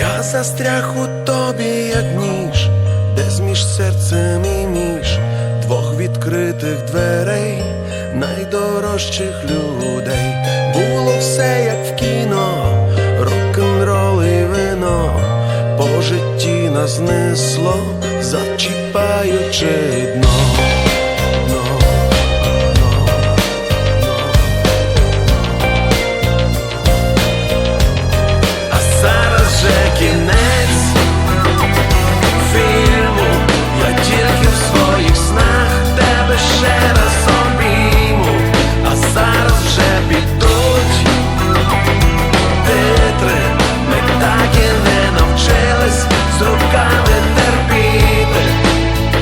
Я застряг у тобі, як ніж, десь між серцем і між двох відкритих дверей, найдорожчих людей. Було все, як в кіно, по житті нас несло, зачіпаючи